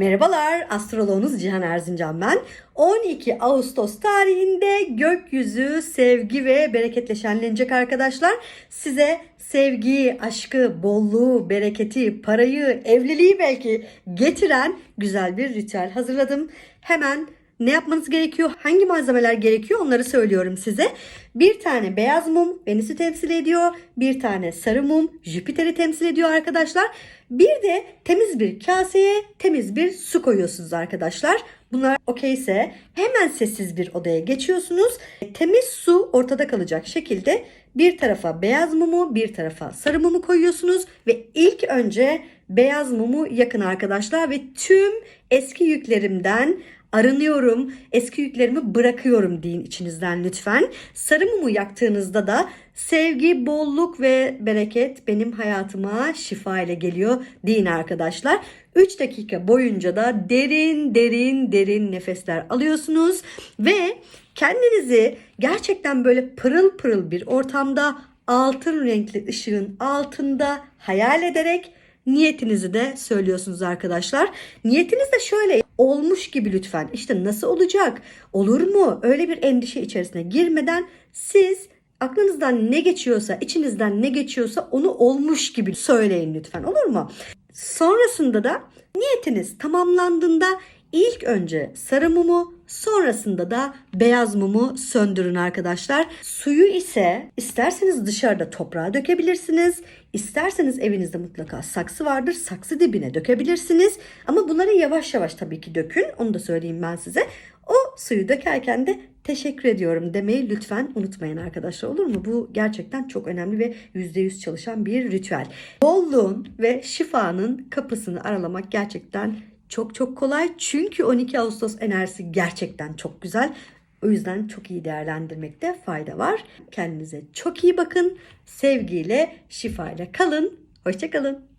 Merhabalar, astroloğunuz Cihan Erzincan ben. 12 Ağustos tarihinde gökyüzü sevgi ve bereketle şenlenecek arkadaşlar. Size sevgiyi, aşkı, bolluğu, bereketi, parayı, evliliği belki getiren güzel bir ritüel hazırladım. Hemen ne yapmanız gerekiyor? Hangi malzemeler gerekiyor? Onları söylüyorum size. Bir tane beyaz mum Venüs'ü temsil ediyor. Bir tane sarı mum Jüpiter'i temsil ediyor arkadaşlar. Bir de temiz bir kaseye temiz bir su koyuyorsunuz arkadaşlar. Bunlar okeyse hemen sessiz bir odaya geçiyorsunuz. Temiz su ortada kalacak şekilde bir tarafa beyaz mumu bir tarafa sarı mumu koyuyorsunuz. Ve ilk önce beyaz mumu yakın arkadaşlar ve tüm eski yüklerimden arınıyorum, eski yüklerimi bırakıyorum deyin içinizden lütfen. Sarı mumu yaktığınızda da sevgi, bolluk ve bereket benim hayatıma şifa ile geliyor deyin arkadaşlar. 3 dakika boyunca da derin derin derin nefesler alıyorsunuz ve kendinizi gerçekten böyle pırıl pırıl bir ortamda altın renkli ışığın altında hayal ederek niyetinizi de söylüyorsunuz arkadaşlar. Niyetiniz de şöyle olmuş gibi lütfen. İşte nasıl olacak? Olur mu? Öyle bir endişe içerisine girmeden siz aklınızdan ne geçiyorsa, içinizden ne geçiyorsa onu olmuş gibi söyleyin lütfen. Olur mu? Sonrasında da niyetiniz tamamlandığında ilk önce sarı mumu, sonrasında da beyaz mumu söndürün arkadaşlar. Suyu ise isterseniz dışarıda toprağa dökebilirsiniz. İsterseniz evinizde mutlaka saksı vardır. Saksı dibine dökebilirsiniz. Ama bunları yavaş yavaş tabii ki dökün. Onu da söyleyeyim ben size. O suyu dökerken de teşekkür ediyorum demeyi lütfen unutmayın arkadaşlar olur mu? Bu gerçekten çok önemli ve %100 çalışan bir ritüel. Bolluğun ve şifanın kapısını aralamak gerçekten çok çok kolay. Çünkü 12 Ağustos enerjisi gerçekten çok güzel. O yüzden çok iyi değerlendirmekte fayda var. Kendinize çok iyi bakın. Sevgiyle, şifayla kalın. Hoşçakalın.